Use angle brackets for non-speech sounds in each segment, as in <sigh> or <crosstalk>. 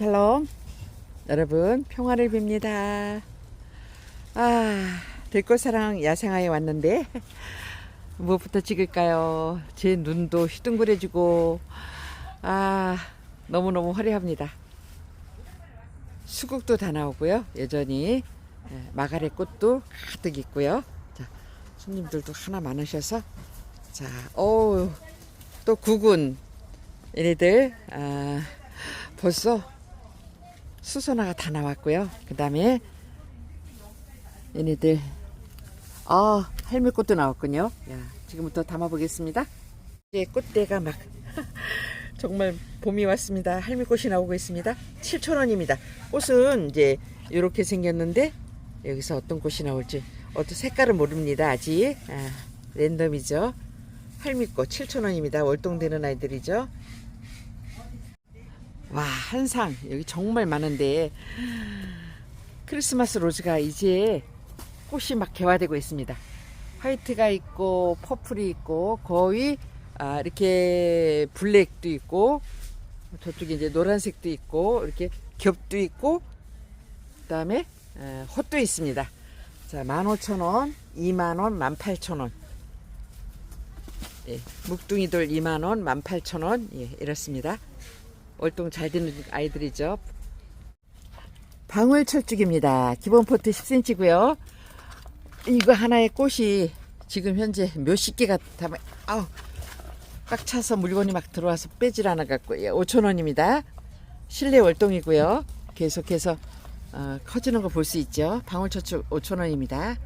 샬롬. 여러분 평화를 빕니다. 아 들꽃사랑 야생화에 왔는데 <laughs> 무엇부터 찍을까요? 제 눈도 휘둥그레지고 아 너무너무 화려합니다. 수국도 다 나오고요. 여전히 예, 마가렛 꽃도 가득 있고요. 자 손님들도 하나 많으셔서 자 어우 또 구군 얘네들 아 벌써 수선화가 다 나왔고요. 그 다음에 얘네들 아 할매꽃도 나왔군요. 야, 지금부터 담아보겠습니다. 이제 꽃대가 막 <laughs> 정말 봄이 왔습니다. 할매꽃이 나오고 있습니다. 7,000원입니다. 꽃은 이제 이렇게 생겼는데 여기서 어떤 꽃이 나올지 어떤 색깔은 모릅니다. 아직 아, 랜덤이죠. 할미꽃 7,000원입니다. 월동되는 아이들이죠. 와, 한상. 여기 정말 많은데, 크리스마스 로즈가 이제 꽃이 막 개화되고 있습니다. 화이트가 있고, 퍼플이 있고, 거의, 아, 이렇게 블랙도 있고, 저쪽에 이제 노란색도 있고, 이렇게 겹도 있고, 그 다음에, 헛도 있습니다. 자, 15,000원, 2만원, 18,000원. 예, 묵둥이돌 2만원, 18,000원. 예, 이렇습니다. 월동 잘 되는 아이들이죠. 방울철쭉입니다. 기본 포트 10cm고요. 이거 하나의 꽃이 지금 현재 몇십 개가 담아 아우 꽉 차서 물건이 막 들어와서 빼질 않아 갖고 5천 원입니다. 실내 월동이고요. 계속해서 어, 커지는 거 볼 수 있죠. 방울철쭉 5천 원입니다.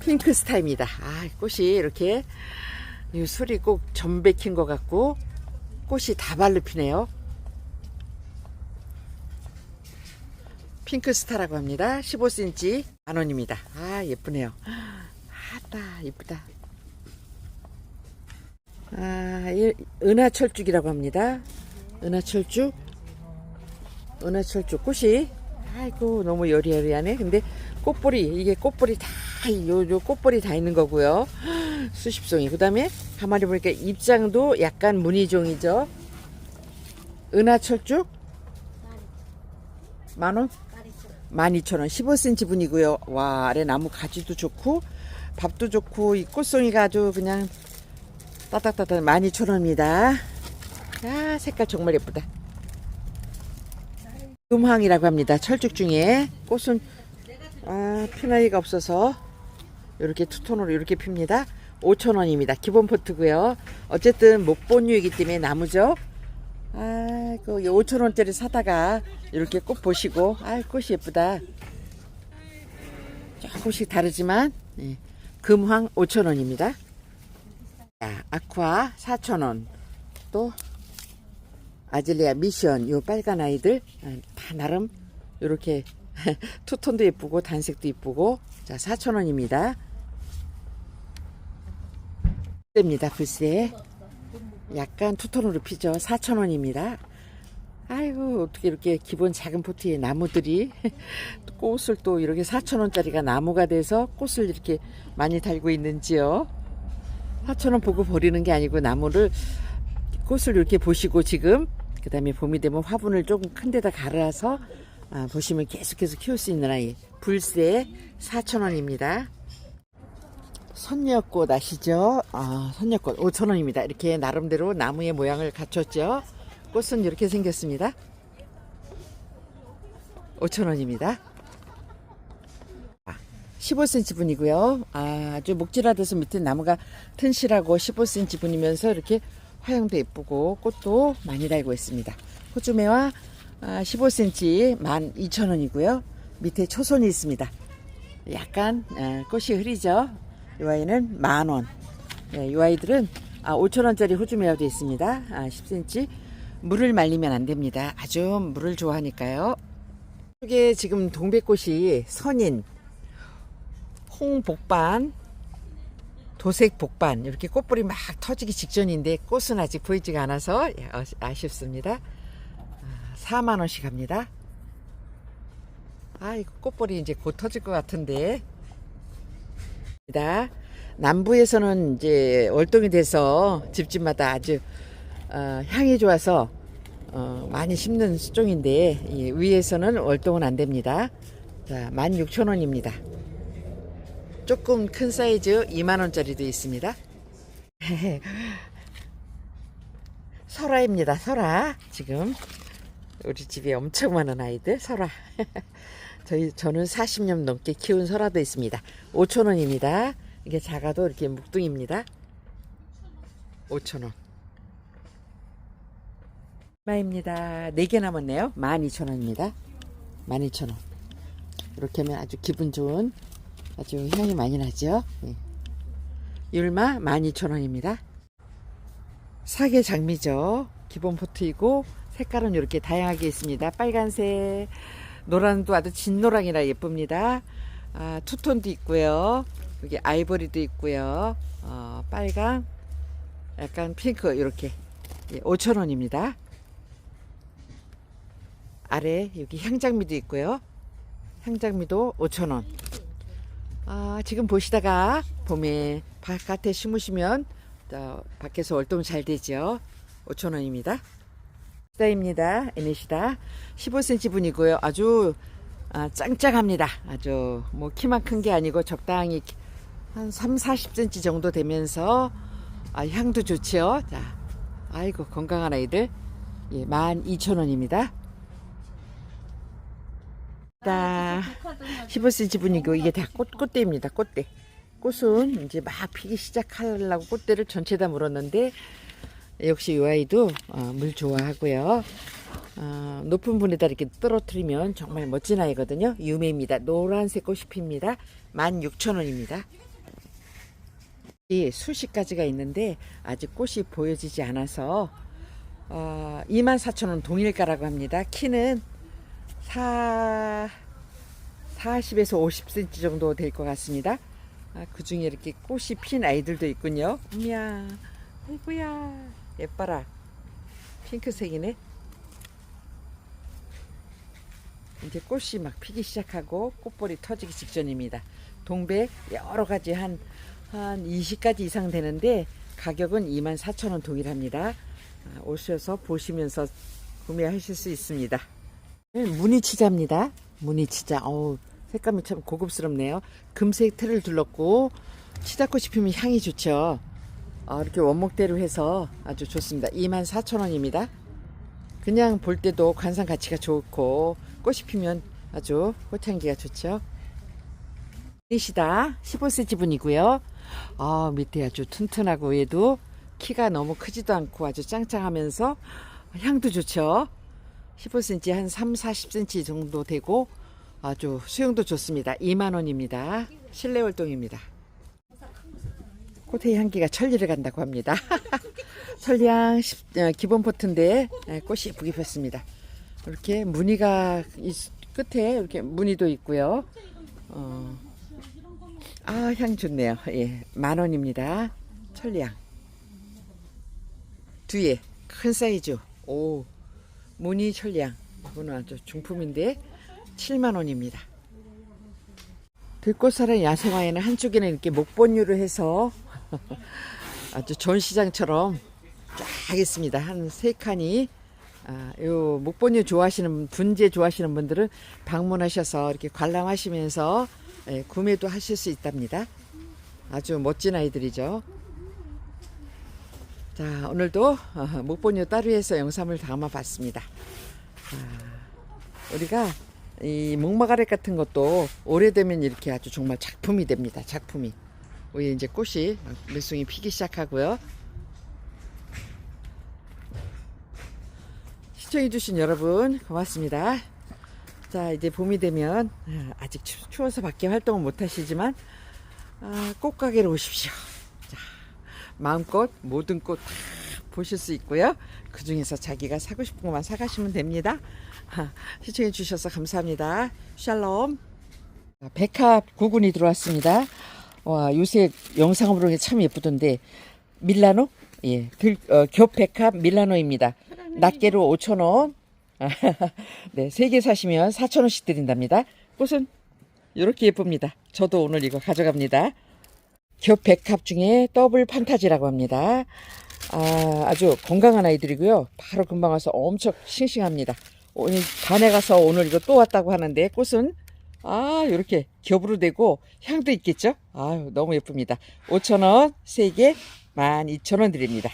핑크스타입니다. 아 꽃이 이렇게 이 소리 꼭 전백힌 것 같고 꽃이 다발로 피네요. 핑크스타라고 합니다. 15cm 만원입니다. 아 예쁘네요. 아따 예쁘다. 아 이- 은하철쭉이라고 합니다. 은하철쭉 은하철쭉 꽃이 아이고 너무 여리여리하네. 근데 꽃뿌리 이게 꽃뿌리 다요 요 꽃뿌리 다 있는 거고요. 수십 송이. 그 다음에 가만히 보니까 입장도 약간 무늬종이죠. 은하철쭉 만 원? 12,000원 15cm 분이고요. 와, 아래 나무 가지도 좋고 밥도 좋고 이 꽃송이가 아주 그냥 따닥따닥 12,000원입니다. 아, 색깔 정말 예쁘다. 금황이라고 합니다. 철쭉 중에 꽃은 아, 피나이가 없어서 이렇게 투톤으로 이렇게 핍니다. 5,000원입니다. 기본 포트고요. 어쨌든 목본류이기 때문에 나무죠. 아 이고 5천 원짜리 사다가 이렇게 꽃 보시고 아 꽃이 예쁘다. 조금씩 다르지만 예, 금황 5천 원입니다. 자, 아쿠아 4천 원 또 아질리아 미션 요 빨간 아이들 아, 다 나름 이렇게 <laughs> 투톤도 예쁘고 단색도 예쁘고 자 4천 원입니다. 됩니다 글쎄. 약간 투톤으로 피죠. 4,000원입니다. 아이고, 어떻게 이렇게 기본 작은 포트에 나무들이 <laughs> 꽃을 또 이렇게 4,000원짜리가 나무가 돼서 꽃을 이렇게 많이 달고 있는지요. 4,000원 보고 버리는 게 아니고 나무를 꽃을 이렇게 보시고 지금 그 다음에 봄이 되면 화분을 조금 큰 데다 갈아서 아, 보시면 계속해서 키울 수 있는 아이. 불새 4,000원입니다. 선녀꽃 아시죠? 아, 선녀꽃 5,000원입니다. 이렇게 나름대로 나무의 모양을 갖췄죠. 꽃은 이렇게 생겼습니다. 5,000원입니다. 15cm 분이고요. 아, 아주 목질화돼서 밑에 나무가 튼실하고 15cm 분이면서 이렇게 화형도 예쁘고 꽃도 많이 달고 있습니다. 호주매와 아, 15cm 12,000원이고요. 밑에 초선이 있습니다. 약간 아, 꽃이 흐리죠. 이 아이는 만 원. 네, 이 아이들은 아, 5천 원짜리 호주매가 되어 있습니다. 아, 10cm. 물을 말리면 안 됩니다. 아주 물을 좋아하니까요. 이게 지금 동백꽃이 선인, 홍복반, 도색 복반 이렇게 꽃불이 막 터지기 직전인데 꽃은 아직 보이지가 않아서 예, 어, 아쉽습니다. 아, 4만 원씩 합니다. 아, 이거 꽃불이 이제 곧 터질 것 같은데. 남부에서는 이제 월동이 돼서 집집마다 아주 어, 향이 좋아서 어, 많이 심는 수종인데 이 위에서는 월동은 안 됩니다. 자, 16,000원입니다. 조금 큰 사이즈 2만원짜리도 있습니다. <laughs> 설아입니다. 설아. 지금 우리 집에 엄청 많은 아이들 설아. <laughs> 저희 저는 40년 넘게 키운 설아도 있습니다. 5,000원입니다. 이게 작아도 이렇게 묵둥입니다. 5,000원. 마입니다. 4개 남았네요. 12,000원입니다. 12,000원. 이렇게 하면 아주 기분 좋은 아주 향이 많이 나죠. 예. 율마 12,000원입니다. 사계 장미죠. 기본 포트이고 색깔은 이렇게 다양하게 있습니다. 빨간색, 노란도 아주 진노랑이라 예쁩니다. 아, 투톤도 있고요. 여기 아이보리도 있고요. 어, 빨강, 약간 핑크 이렇게 예, 5,000원입니다. 아래 여기 향장미도 있고요. 향장미도 5,000원. 아, 지금 보시다가 봄에 바깥에 심으시면 어, 밖에서 월동 잘 되죠. 5,000원입니다. 시다입니다. 에네시다. 15cm 분이고요. 아주 아, 짱짱합니다. 아주 뭐 키만 큰 게 아니고 적당히 한 3, 40cm 정도 되면서 아, 향도 좋지요. 자, 아이고 건강한 아이들 예, 12,000원입니다. 다 15cm 분이고 이게 다 꽃, 꽃대입니다. 꽃대. 꽃은 이제 막 피기 시작하려고 꽃대를 전체 다 물었는데 역시 이 아이도 어, 물 좋아하고요. 어, 높은 분에다 이렇게 떨어뜨리면 정말 멋진 아이거든요. 유매입니다. 노란색 꽃이 핍니다. 16,000원입니다. 이 수십 가지가 있는데 아직 꽃이 보여지지 않아서 어, 24,000원 동일가라고 합니다. 키는 4, 40에서 50cm 정도 될 것 같습니다. 아, 그 중에 이렇게 꽃이 핀 아이들도 있군요. 이야, 아이고야, 예뻐라. 핑크색이네. 이제 꽃이 막 피기 시작하고 꽃볼이 터지기 직전입니다. 동백 여러 가지 한, 한 20가지 이상 되는데 가격은 24,000원 동일합니다. 아, 오셔서 보시면서 구매하실 수 있습니다. 네, 무늬치자입니다. 무늬치자. 어우, 색감이 참 고급스럽네요. 금색 틀을 둘렀고 치자꽃이 피면 향이 좋죠. 아, 이렇게 원목대로 해서 아주 좋습니다. 24,000원입니다. 그냥 볼 때도 관상 가치가 좋고 꽃이 피면 아주 꽃향기가 좋죠. 이시다 15cm 분이고요. 아, 밑에 아주 튼튼하고 얘도 키가 너무 크지도 않고 아주 짱짱하면서 향도 좋죠. 15cm 한 3, 40cm 정도 되고 아주 수영도 좋습니다. 2만 원입니다. 실내 활동입니다. 꽃의 향기가 천리를 간다고 합니다. <laughs> 천리향 십- 어, 기본 포트인데 예, 꽃이 예쁘게 폈습니다. 이렇게 무늬가 이 끝에 이렇게 무늬도 있고요. 어, 아, 향 좋네요. 예, 만 원입니다. 천리향. 뒤에 큰 사이즈. 오, 무늬 천리향. 이거는 아주 중품인데 7만 원입니다. 들꽃사랑 야생화에는 한쪽에는 이렇게 목본유를 해서 <laughs> 아주 전시장처럼 쫙 있습니다. 한 세 칸이. 아, 요 목본유 좋아하시는 분재 좋아하시는 분들은 방문하셔서 이렇게 관람하시면서 예, 구매도 하실 수 있답니다. 아주 멋진 아이들이죠. 자, 오늘도 어, 목본유 따루에서 영상을 담아봤습니다. 아, 우리가 이 목마가렛 같은 것도 오래되면 이렇게 아주 정말 작품이 됩니다. 작품이. 위에 이제 꽃이 밀송이 피기 시작하고요. 시청해주신 여러분 고맙습니다. 자 이제 봄이 되면 아, 아직 추- 추워서 밖에 활동을 못 하시지만 아, 꽃가게로 오십시오. 자, 마음껏 모든 꽃 다 보실 수 있고요. 그 중에서 자기가 사고 싶은 것만 사가시면 됩니다. 아, 시청해 주셔서 감사합니다. 샬롬. 아, 백합 구근이 들어왔습니다. 와 요새 영상으로 보니 참 예쁘던데 밀라노? 예, 들, 어, 겹백합 밀라노입니다. 낱개로 5,000원. <laughs> 네, 세 개 사시면 4,000원씩 드린답니다. 꽃은 이렇게 예쁩니다. 저도 오늘 이거 가져갑니다. 겹백합 중에 더블 판타지라고 합니다. 아, 아주 건강한 아이들이고요. 바로 금방 와서 엄청 싱싱합니다. 오늘 간에 가서 오늘 이거 또 왔다고 하는데 꽃은 아, 이렇게 겹으로 되고 향도 있겠죠? 아유, 너무 예쁩니다. 5,000원, 3개 12,000원 드립니다.